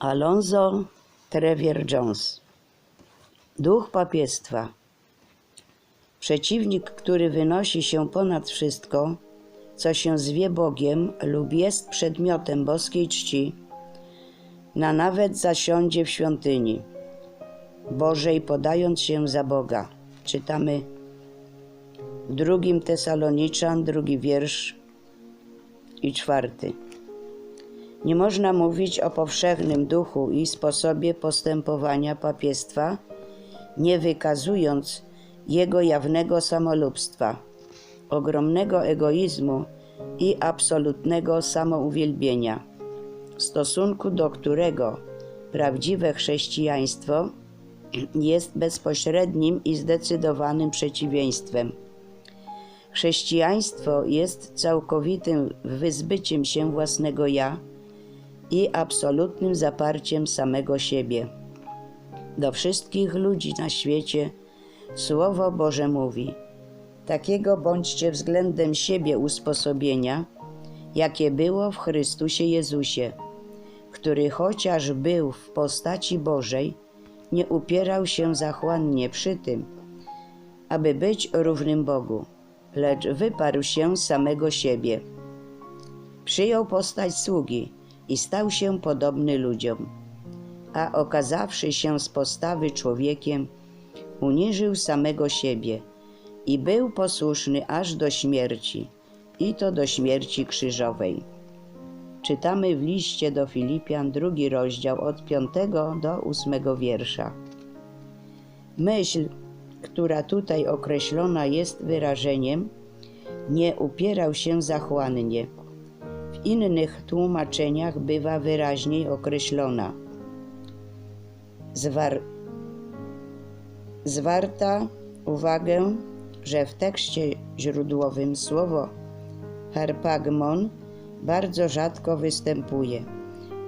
Alonso Trevier Jones Duch papiestwa Przeciwnik, który wynosi się ponad wszystko, co się zwie Bogiem lub jest przedmiotem boskiej czci, na nawet zasiądzie w świątyni Bożej, podając się za Boga. Czytamy w drugim Tesaloniczan, drugi wiersz i czwarty. Nie można mówić o powszechnym duchu i sposobie postępowania papiestwa, nie wykazując jego jawnego samolubstwa, ogromnego egoizmu i absolutnego samouwielbienia, w stosunku do którego prawdziwe chrześcijaństwo jest bezpośrednim i zdecydowanym przeciwieństwem. Chrześcijaństwo jest całkowitym wyzbyciem się własnego ja i absolutnym zaparciem samego siebie. Do wszystkich ludzi na świecie Słowo Boże mówi: Takiego bądźcie względem siebie usposobienia, jakie było w Chrystusie Jezusie, który chociaż był w postaci Bożej, nie upierał się zachłannie przy tym, aby być równym Bogu, lecz wyparł się samego siebie. Przyjął postać sługi i stał się podobny ludziom, a okazawszy się z postawy człowiekiem, uniżył samego siebie i był posłuszny aż do śmierci, i to do śmierci krzyżowej. Czytamy w liście do Filipian drugi rozdział od piątego do ósmego wiersza. Myśl, która tutaj określona jest wyrażeniem, nie upierał się zachłannie. W innych tłumaczeniach bywa wyraźniej określona. Zwar zwarta uwagę, że w tekście źródłowym słowo harpagmon bardzo rzadko występuje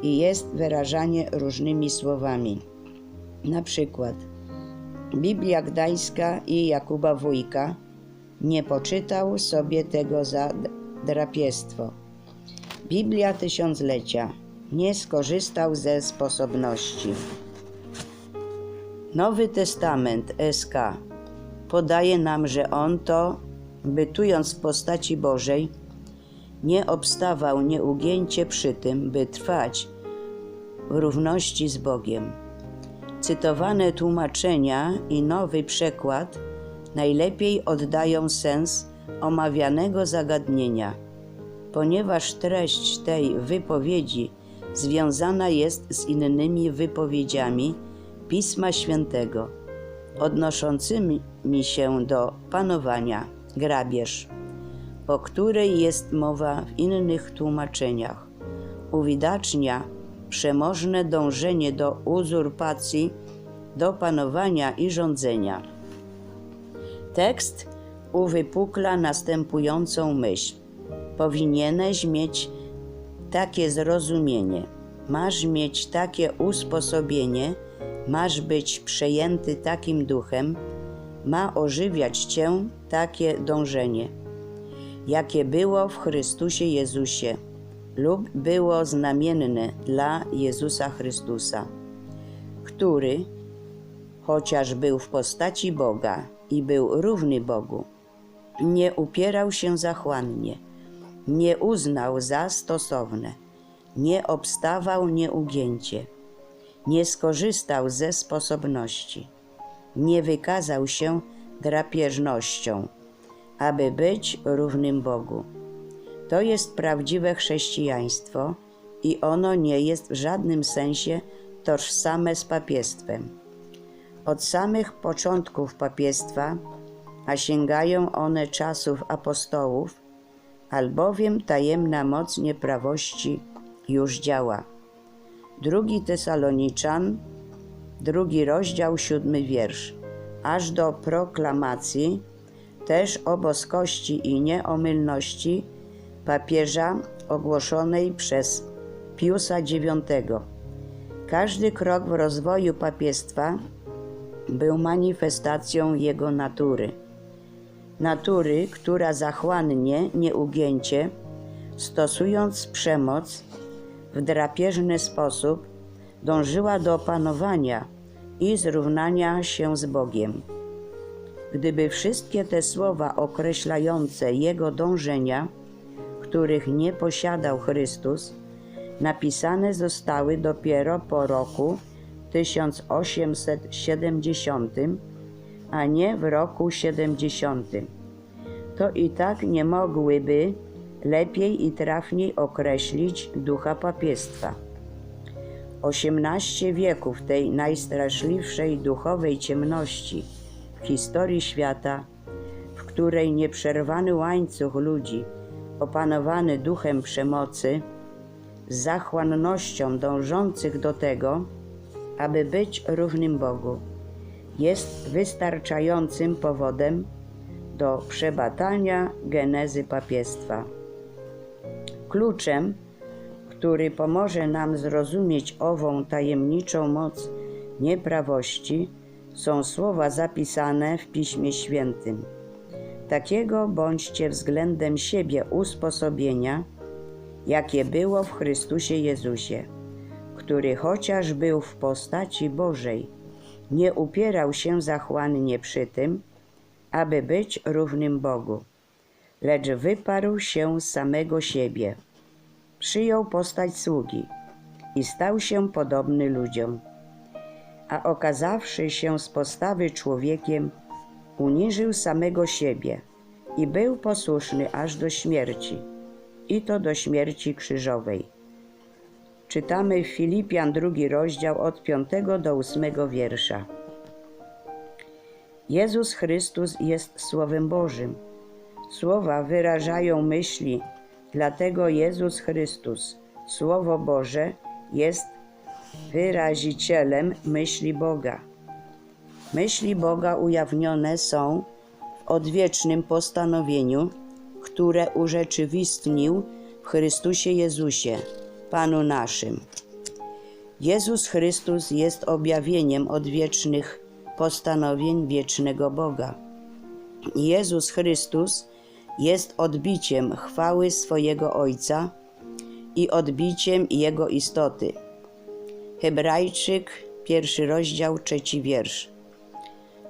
i jest wyrażanie różnymi słowami. Na przykład Biblia Gdańska i Jakuba Wójka nie poczytał sobie tego za drapiestwo. Biblia Tysiąclecia nie skorzystał ze sposobności. Nowy Testament SK podaje nam, że on to, bytując w postaci Bożej, nie obstawał nieugięcie przy tym, by trwać w równości z Bogiem. Cytowane tłumaczenia i nowy przekład najlepiej oddają sens omawianego zagadnienia, ponieważ treść tej wypowiedzi związana jest z innymi wypowiedziami Pisma Świętego, odnoszącymi się do panowania, grabież, o której jest mowa w innych tłumaczeniach, uwidacznia przemożne dążenie do uzurpacji, do panowania i rządzenia. Tekst uwypukla następującą myśl. Powinieneś mieć takie zrozumienie, masz mieć takie usposobienie, masz być przejęty takim duchem, ma ożywiać cię takie dążenie, jakie było w Chrystusie Jezusie lub było znamienne dla Jezusa Chrystusa, który, chociaż był w postaci Boga i był równy Bogu, nie upierał się zachłannie, nie uznał za stosowne, nie obstawał nieugięcie, nie skorzystał ze sposobności, nie wykazał się drapieżnością, aby być równym Bogu. To jest prawdziwe chrześcijaństwo i ono nie jest w żadnym sensie tożsame z papiestwem. Od samych początków papiestwa, a sięgają one czasów apostołów, albowiem tajemna moc nieprawości już działa. Drugi Tesaloniczan, drugi rozdział, siódmy wiersz, aż do proklamacji, też o boskości i nieomylności papieża ogłoszonej przez Piusa IX. Każdy krok w rozwoju papiestwa był manifestacją jego natury. Natury, która zachłannie, nieugięcie, stosując przemoc w drapieżny sposób, dążyła do opanowania i zrównania się z Bogiem. Gdyby wszystkie te słowa określające jego dążenia, których nie posiadał Chrystus, napisane zostały dopiero po roku 1870, a nie w roku 70, to i tak nie mogłyby lepiej i trafniej określić ducha papiestwa. 18 wieków tej najstraszliwszej duchowej ciemności w historii świata, w której nieprzerwany łańcuch ludzi, opanowany duchem przemocy, z zachłannością dążących do tego, aby być równym Bogu, jest wystarczającym powodem do przebadania genezy papiestwa. Kluczem, który pomoże nam zrozumieć ową tajemniczą moc nieprawości, są słowa zapisane w Piśmie Świętym. Takiego bądźcie względem siebie usposobienia, jakie było w Chrystusie Jezusie, który chociaż był w postaci Bożej, nie upierał się zachłannie przy tym, aby być równym Bogu, lecz wyparł się z samego siebie. Przyjął postać sługi i stał się podobny ludziom. A okazawszy się z postawy człowiekiem, uniżył samego siebie i był posłuszny aż do śmierci, i to do śmierci krzyżowej. Czytamy Filipian drugi rozdział od 5 do 8 wiersza. Jezus Chrystus jest Słowem Bożym. Słowa wyrażają myśli, dlatego Jezus Chrystus, Słowo Boże, jest wyrazicielem myśli Boga. Myśli Boga ujawnione są w odwiecznym postanowieniu, które urzeczywistnił w Chrystusie Jezusie, Panu naszym. Jezus Chrystus jest objawieniem odwiecznych postanowień wiecznego Boga. Jezus Chrystus jest odbiciem chwały swojego Ojca i odbiciem Jego istoty. Hebrajczyk, pierwszy rozdział, trzeci wiersz.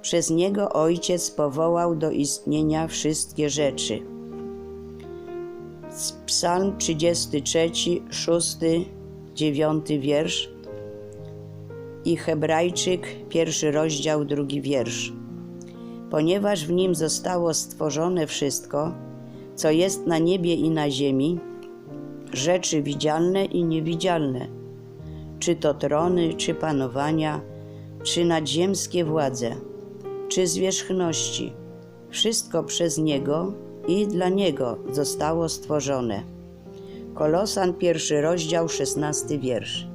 Przez Niego Ojciec powołał do istnienia wszystkie rzeczy. Psalm 33, 6, 9 wiersz i Hebrajczyk, pierwszy rozdział, drugi wiersz. Ponieważ w nim zostało stworzone wszystko, co jest na niebie i na ziemi, rzeczy widzialne i niewidzialne, czy to trony, czy panowania, czy nadziemskie władze, czy zwierzchności, wszystko przez Niego i dla Niego zostało stworzone. Kolosan, pierwszy rozdział, szesnasty wiersz.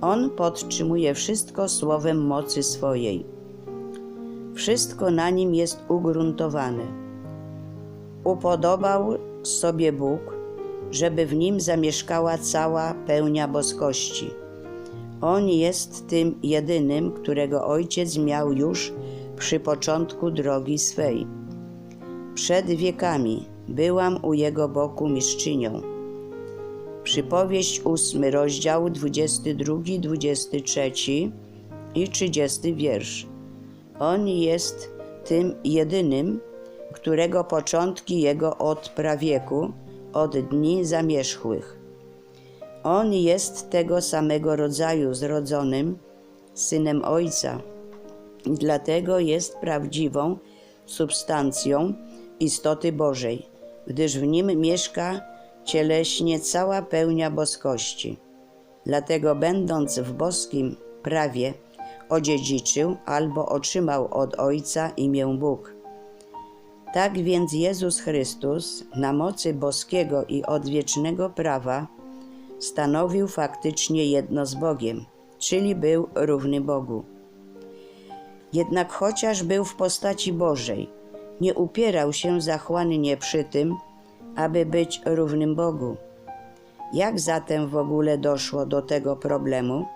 On podtrzymuje wszystko słowem mocy swojej. Wszystko na nim jest ugruntowane. Upodobał sobie Bóg, żeby w nim zamieszkała cała pełnia boskości. On jest tym jedynym, którego Ojciec miał już przy początku drogi swej. Przed wiekami byłam u Jego boku mistrzynią. Przypowieść ósmy rozdział, 22, 23 i 30 wiersz. On jest tym jedynym, którego początki Jego od prawieku, od dni zamierzchłych. On jest tego samego rodzaju zrodzonym, synem Ojca, i dlatego jest prawdziwą substancją istoty Bożej, gdyż w nim mieszka cieleśnie cała pełnia boskości. Dlatego, będąc w boskim prawie, odziedziczył albo otrzymał od Ojca imię Bóg. Tak więc Jezus Chrystus na mocy boskiego i odwiecznego prawa stanowił faktycznie jedno z Bogiem, czyli był równy Bogu. Jednak chociaż był w postaci Bożej, nie upierał się zachłannie przy tym, aby być równym Bogu. Jak zatem w ogóle doszło do tego problemu?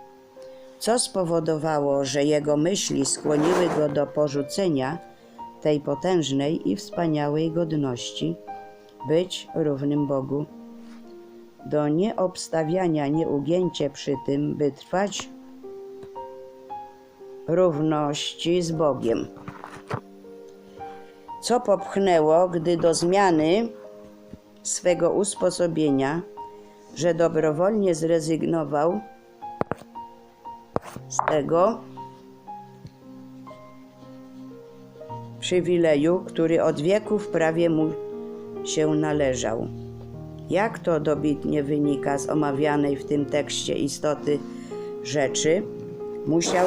Co spowodowało, że jego myśli skłoniły go do porzucenia tej potężnej i wspaniałej godności być równym Bogu? Do nieobstawiania nieugięcie przy tym, by trwać równości z Bogiem. Co popchnęło, gdy do zmiany swego usposobienia, że dobrowolnie zrezygnował z tego przywileju, który od wieków prawie mu się należał. Jak to dobitnie wynika z omawianej w tym tekście istoty rzeczy, musiał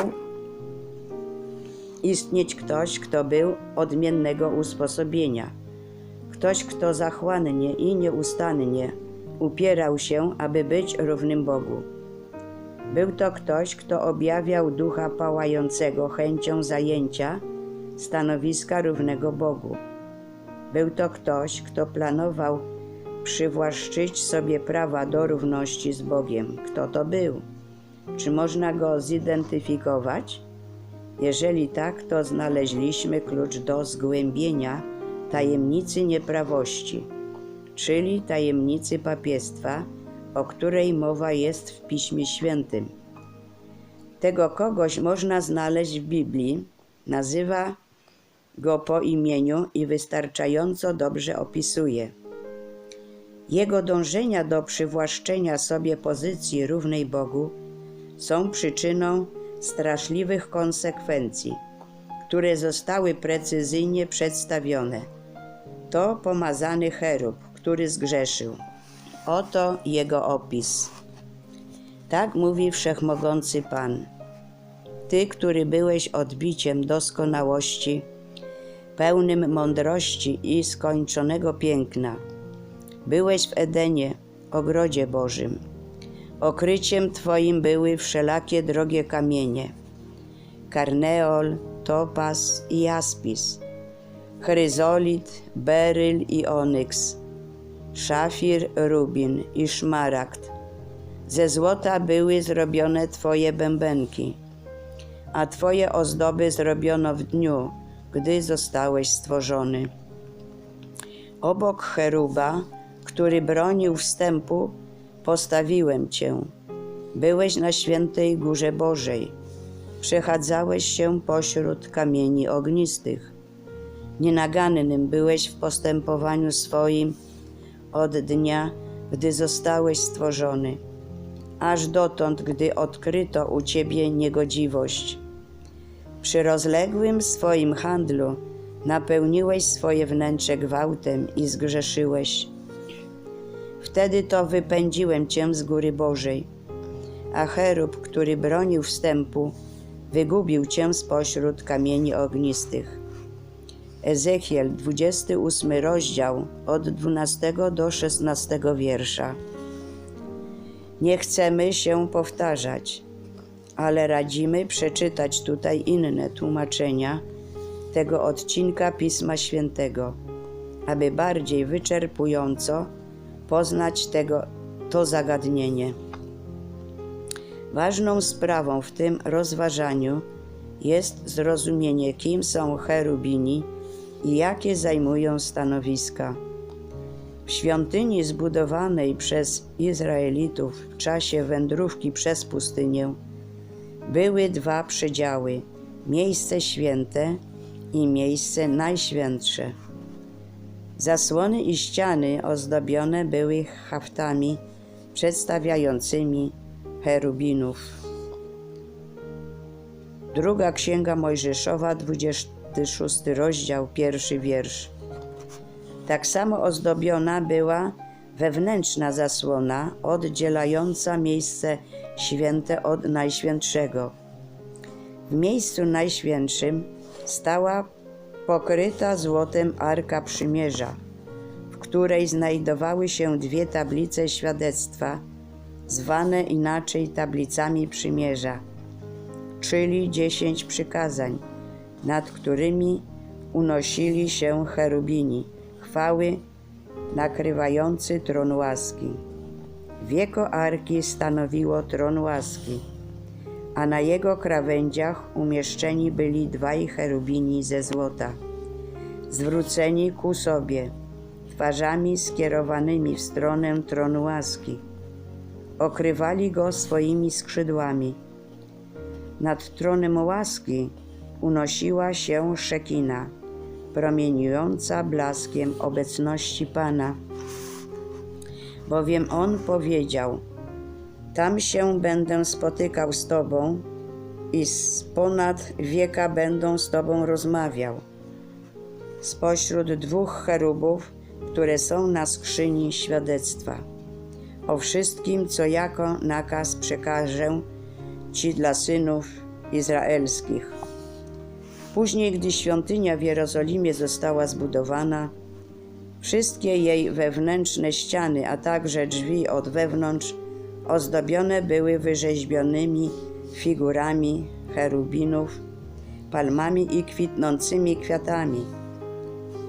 istnieć ktoś, kto był odmiennego usposobienia. Ktoś, kto zachłannie i nieustannie upierał się, aby być równym Bogu. Był to ktoś, kto objawiał ducha pałającego chęcią zajęcia stanowiska równego Bogu. Był to ktoś, kto planował przywłaszczyć sobie prawa do równości z Bogiem. Kto to był? Czy można go zidentyfikować? Jeżeli tak, to znaleźliśmy klucz do zgłębienia tajemnicy nieprawości, czyli tajemnicy papiestwa, o której mowa jest w Piśmie Świętym. Tego kogoś można znaleźć w Biblii, nazywa go po imieniu i wystarczająco dobrze opisuje. Jego dążenia do przywłaszczenia sobie pozycji równej Bogu są przyczyną straszliwych konsekwencji, które zostały precyzyjnie przedstawione. To pomazany cherub, który zgrzeszył. Oto jego opis. Tak mówi wszechmogący Pan. Ty, który byłeś odbiciem doskonałości, pełnym mądrości i skończonego piękna. Byłeś w Edenie, ogrodzie Bożym. Okryciem Twoim były wszelakie drogie kamienie: karneol, topaz i jaspis, chryzolit, beryl i onyks, szafir, rubin i szmaragd. Ze złota były zrobione Twoje bębenki, a Twoje ozdoby zrobiono w dniu, gdy zostałeś stworzony. Obok cheruba, który bronił wstępu, postawiłem Cię. Byłeś na świętej górze Bożej. Przechadzałeś się pośród kamieni ognistych. Nienagannym byłeś w postępowaniu swoim od dnia, gdy zostałeś stworzony, aż dotąd, gdy odkryto u Ciebie niegodziwość. Przy rozległym swoim handlu napełniłeś swoje wnętrze gwałtem i zgrzeszyłeś. Wtedy to wypędziłem cię z góry Bożej, a cherub, który bronił wstępu, wygubił cię spośród kamieni ognistych. Ezechiel, 28 rozdział, od 12 do 16 wiersza. Nie chcemy się powtarzać, ale radzimy przeczytać tutaj inne tłumaczenia tego odcinka Pisma Świętego, aby bardziej wyczerpująco poznać tego, to zagadnienie. Ważną sprawą w tym rozważaniu jest zrozumienie, kim są cherubini i jakie zajmują stanowiska. W świątyni zbudowanej przez Izraelitów w czasie wędrówki przez pustynię były dwa przedziały: miejsce święte i miejsce najświętsze. Zasłony i ściany ozdobione były haftami przedstawiającymi cherubinów. Druga Księga Mojżeszowa, 26 rozdział, pierwszy wiersz. Tak samo ozdobiona była wewnętrzna zasłona oddzielająca miejsce święte od najświętszego. W miejscu najświętszym stała pokryta złotem Arka Przymierza, w której znajdowały się dwie tablice świadectwa, zwane inaczej tablicami Przymierza, czyli dziesięć przykazań, nad którymi unosili się cherubini, chwały nakrywający tron łaski. Wieko arki stanowiło tron łaski a na jego krawędziach umieszczeni byli dwaj cherubini ze złota, zwróceni ku sobie, twarzami skierowanymi w stronę tronu łaski. Okrywali go swoimi skrzydłami, Nad tronem łaski unosiła się Szekina, promieniująca blaskiem obecności Pana. Bowiem On powiedział, tam się będę spotykał z Tobą i z ponad wieka będą z Tobą rozmawiał. Spośród dwóch cherubów, które są na skrzyni świadectwa. O wszystkim, co jako nakaz przekażę Ci dla synów izraelskich. Później, gdy świątynia w Jerozolimie została zbudowana, wszystkie jej wewnętrzne ściany, a także drzwi od wewnątrz ozdobione były wyrzeźbionymi figurami cherubinów, palmami i kwitnącymi kwiatami.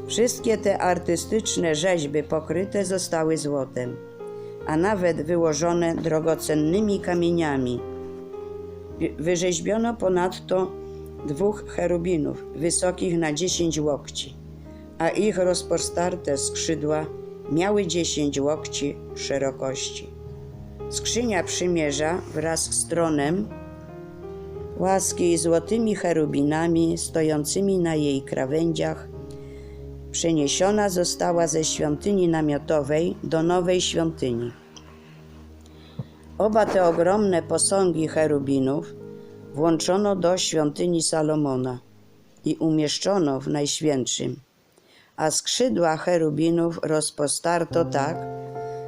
Wszystkie te artystyczne rzeźby pokryte zostały złotem, a nawet wyłożone drogocennymi kamieniami. Wyrzeźbiono ponadto dwóch cherubinów, wysokich na dziesięć łokci, a ich rozpostarte skrzydła miały dziesięć łokci szerokości. Skrzynia przymierza wraz z tronem łaski i złotymi cherubinami stojącymi na jej krawędziach przeniesiona została ze świątyni namiotowej do nowej świątyni. Oba te ogromne posągi cherubinów włączono do świątyni Salomona i umieszczono w Najświętszym, a skrzydła cherubinów rozpostarto tak,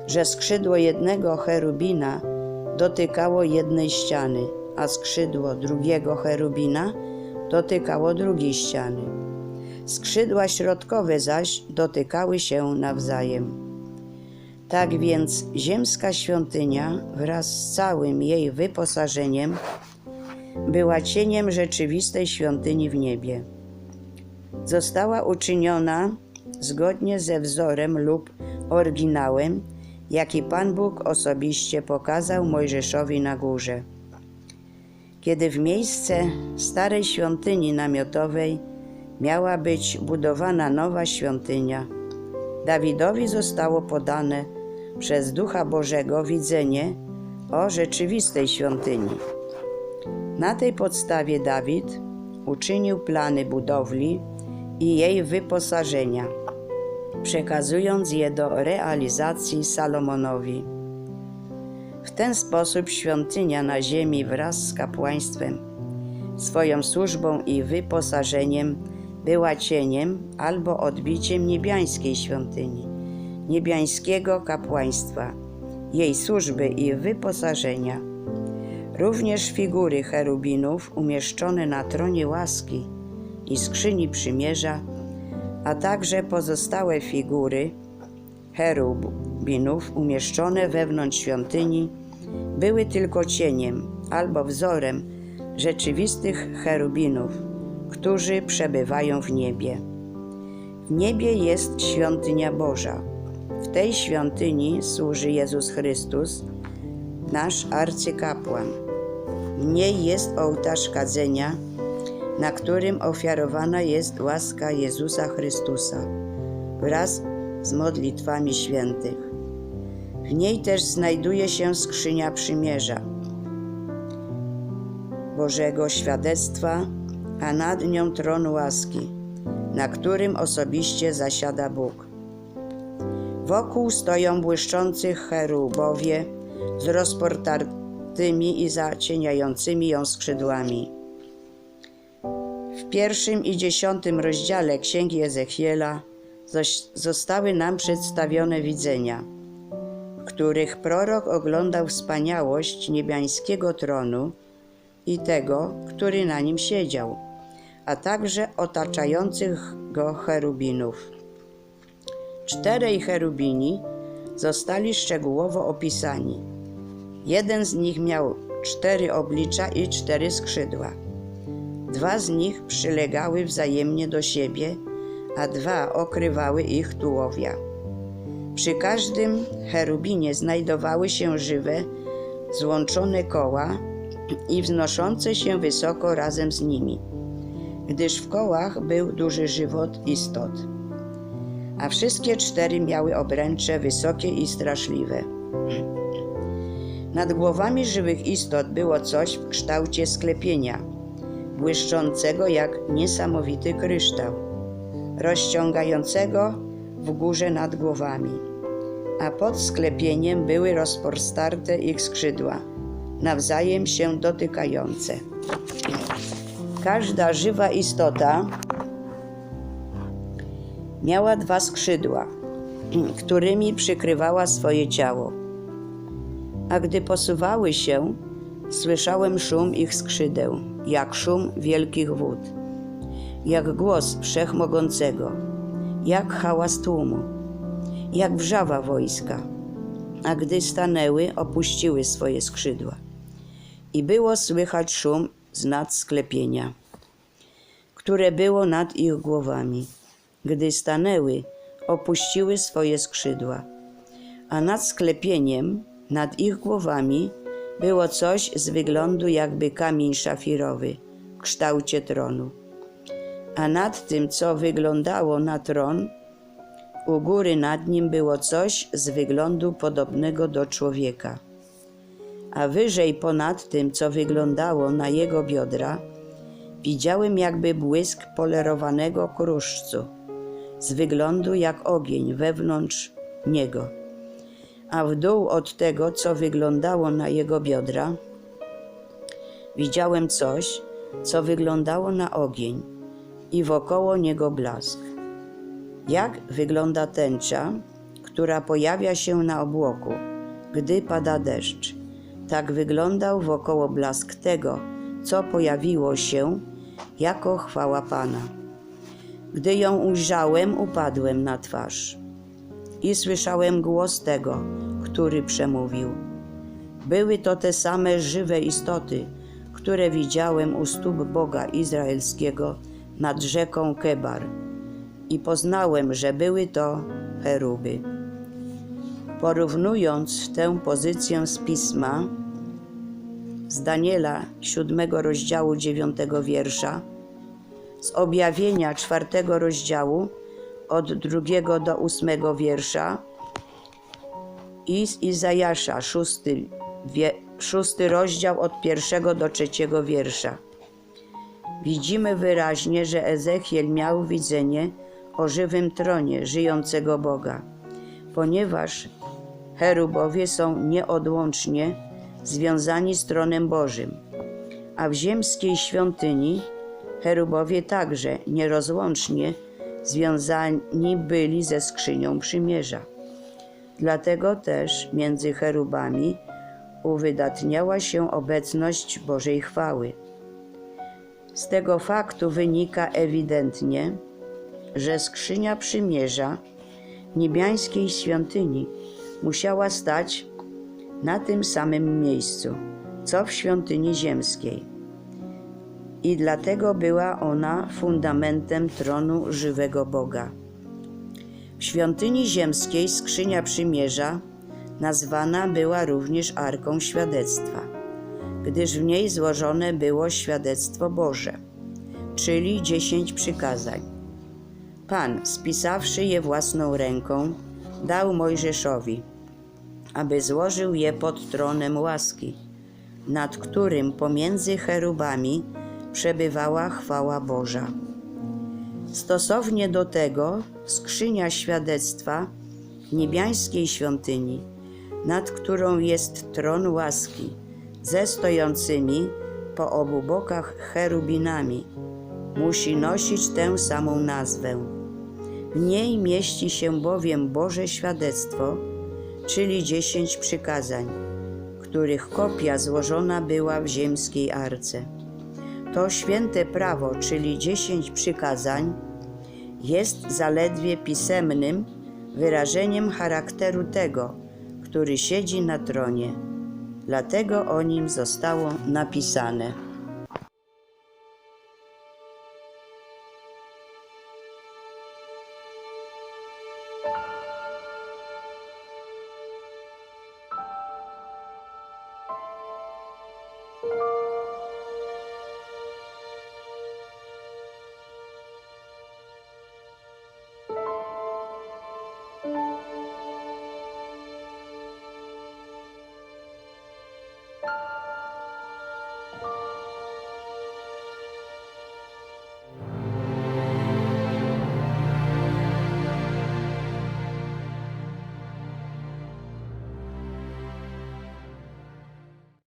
że skrzydło jednego cherubina dotykało jednej ściany, a skrzydło drugiego cherubina dotykało drugiej ściany. Skrzydła środkowe zaś dotykały się nawzajem. Tak więc ziemska świątynia wraz z całym jej wyposażeniem była cieniem rzeczywistej świątyni w niebie. Została uczyniona zgodnie ze wzorem lub oryginałem, jaki Pan Bóg osobiście pokazał Mojżeszowi na górze. Kiedy w miejsce starej świątyni namiotowej miała być budowana nowa świątynia, Dawidowi zostało podane przez Ducha Bożego widzenie o rzeczywistej świątyni. Na tej podstawie Dawid uczynił plany budowli i jej wyposażenia, przekazując je do realizacji Salomonowi. W ten sposób świątynia na ziemi wraz z kapłaństwem, swoją służbą i wyposażeniem była cieniem albo odbiciem niebiańskiej świątyni, niebiańskiego kapłaństwa, jej służby i wyposażenia. Również figury cherubinów umieszczone na tronie łaski i skrzyni przymierza, a także pozostałe figury cherubinów umieszczone wewnątrz świątyni były tylko cieniem albo wzorem rzeczywistych cherubinów, którzy przebywają w niebie. W niebie jest świątynia Boża. W tej świątyni służy Jezus Chrystus, nasz arcykapłan. W niej jest ołtarz kadzenia, na którym ofiarowana jest łaska Jezusa Chrystusa wraz z modlitwami świętych. W niej też znajduje się skrzynia przymierza Bożego świadectwa, a nad nią tron łaski, na którym osobiście zasiada Bóg. Wokół stoją błyszczący cherubowie z rozportartymi i zacieniającymi ją skrzydłami. W pierwszym i dziesiątym rozdziale Księgi Ezechiela zostały nam przedstawione widzenia, w których prorok oglądał wspaniałość niebiańskiego tronu i tego, który na nim siedział, a także otaczających go cherubinów. Czterej cherubini zostali szczegółowo opisani. Jeden z nich miał cztery oblicza i cztery skrzydła. Dwa z nich przylegały wzajemnie do siebie, a dwa okrywały ich tułowia. Przy każdym cherubinie znajdowały się żywe, złączone koła i wznoszące się wysoko razem z nimi, gdyż w kołach był duży żywot istot. A wszystkie cztery miały obręcze wysokie i straszliwe. Nad głowami żywych istot było coś w kształcie sklepienia, błyszczącego jak niesamowity kryształ, rozciągającego w górze nad głowami, a pod sklepieniem były rozporstarte ich skrzydła, nawzajem się dotykające. Każda żywa istota miała dwa skrzydła, którymi przykrywała swoje ciało. A gdy posuwały się, słyszałem szum ich skrzydeł, jak szum wielkich wód, jak głos wszechmogącego, jak hałas tłumu, jak wrzawa wojska. A gdy stanęły, opuściły swoje skrzydła. I było słychać szum z nad sklepienia, które było nad ich głowami. Gdy stanęły, opuściły swoje skrzydła, a nad sklepieniem, nad ich głowami, było coś z wyglądu jakby kamień szafirowy w kształcie tronu. A nad tym, co wyglądało na tron, u góry nad nim było coś z wyglądu podobnego do człowieka. A wyżej ponad tym, co wyglądało na jego biodra, widziałem jakby błysk polerowanego kruszcu z wyglądu jak ogień wewnątrz niego. A w dół od tego, co wyglądało na jego biodra, widziałem coś, co wyglądało na ogień i wokoło niego blask. Jak wygląda tęcza, która pojawia się na obłoku, gdy pada deszcz? Tak wyglądał wokoło blask tego, co pojawiło się jako chwała Pana. Gdy ją ujrzałem, upadłem na twarz i słyszałem głos tego, który przemówił. Były to te same żywe istoty, które widziałem u stóp Boga Izraelskiego nad rzeką Kebar i poznałem, że były to cheruby. Porównując tę pozycję z pisma, z Daniela 7 rozdziału 9 wiersza, z objawienia 4 rozdziału od 2 do 8 wiersza i z Izajasza 6, wie, 6 rozdział od 1 do 3 wiersza. Widzimy wyraźnie, że Ezechiel miał widzenie o żywym tronie żyjącego Boga, ponieważ cherubowie są nieodłącznie związani z tronem Bożym, a w ziemskiej świątyni cherubowie także nierozłącznie związani byli ze skrzynią przymierza. Dlatego też między cherubami uwydatniała się obecność Bożej chwały. Z tego faktu wynika ewidentnie, że skrzynia przymierza niebiańskiej świątyni musiała stać na tym samym miejscu, co w świątyni ziemskiej. I dlatego była ona fundamentem tronu żywego Boga. W świątyni ziemskiej skrzynia przymierza nazwana była również Arką Świadectwa, gdyż w niej złożone było świadectwo Boże, czyli dziesięć przykazań. Pan, spisawszy je własną ręką, dał Mojżeszowi, aby złożył je pod tronem łaski, nad którym pomiędzy cherubami przebywała chwała Boża. Stosownie do tego skrzynia świadectwa niebiańskiej świątyni, nad którą jest tron łaski, ze stojącymi po obu bokach cherubinami, musi nosić tę samą nazwę. W niej mieści się bowiem Boże świadectwo, czyli dziesięć przykazań, których kopia złożona była w ziemskiej arce. To święte prawo, czyli dziesięć przykazań, jest zaledwie pisemnym wyrażeniem charakteru tego, który siedzi na tronie. Dlatego o nim zostało napisane.